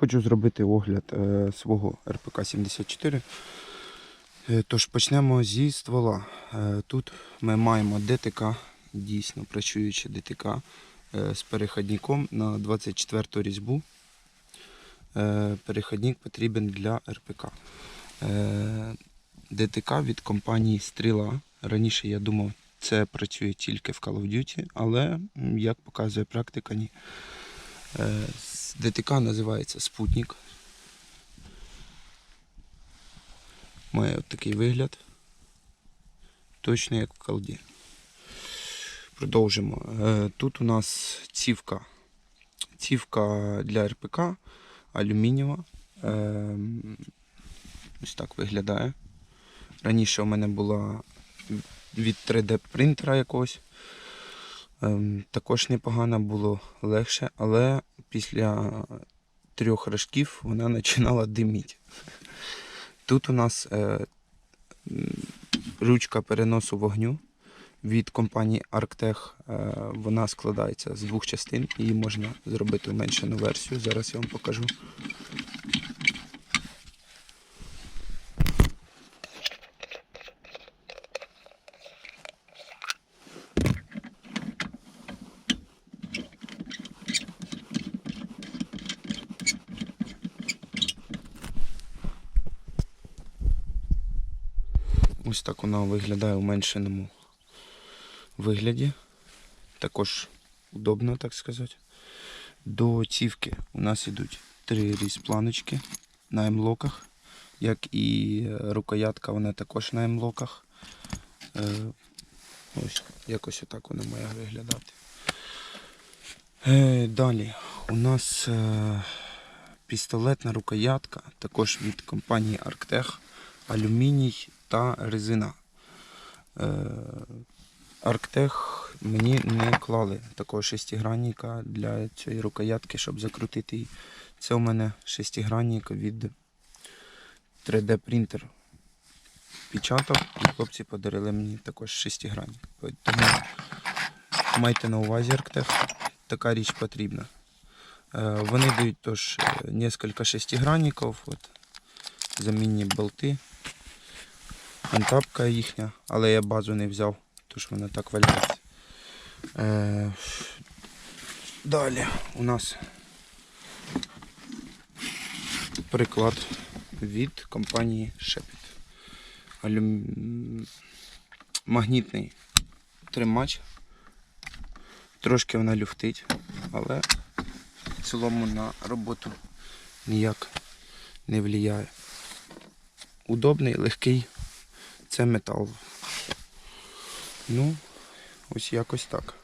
Хочу зробити огляд е, свого РПК-74. Е, Тож почнемо зі ствола. Е, Тут ми маємо ДТК, дійсно працююче ДТК з переходником на 24 різьбу. Е, Переходник потрібен для РПК. ДТК від компанії Стріла. Раніше я думав, це працює тільки в Call of Duty, але як показує практика, ні. ДТК називається Спутник. Має от такий вигляд. Точно як в колді. Продовжимо. Е, Тут у нас цівка. Цівка для РПК алюмінієва. Е, Ось так виглядає. Раніше у мене була від 3D принтера якогось. Ем, також непогано було легше, але після трьох рожків вона починала диміти. Тут у нас е, ручка переносу вогню від компанії Arctech. Е, вона складається з двох частин. Її можна зробити уменшену версію. Зараз я вам покажу. Ось так вона виглядає у меншеному вигляді. Також удобно, так сказати. До цівки у нас йдуть три різпланочки на емлоках, як і е, рукоятка, вона також на емлоках. Е, Ось якось отак вона має виглядати. Е, Далі у нас пістолетна рукоятка, також від компанії Arctech, алюміній та резина. Е, Arctech мені не клали такого шестигранника для цієї рукоятки, щоб закрутити її. Це у мене шестигранник від 3D принтер. Печатав, і хлопці подарили мені також шестигранник. Тому майте на увазі Arctech, така річ потрібна. Е, Вони дають теж е, кілька шестигранників, от, замінні болти. Антапка їхня, але я базу не взяв, тож вона так валяється. Е, далі у нас приклад від компанії Shepit. Алюм... Магнітний тримач. Трошки вона люфтить, але в цілому на роботу ніяк не впливає. Удобний, легкий. Це метал. Ну, ось якось так.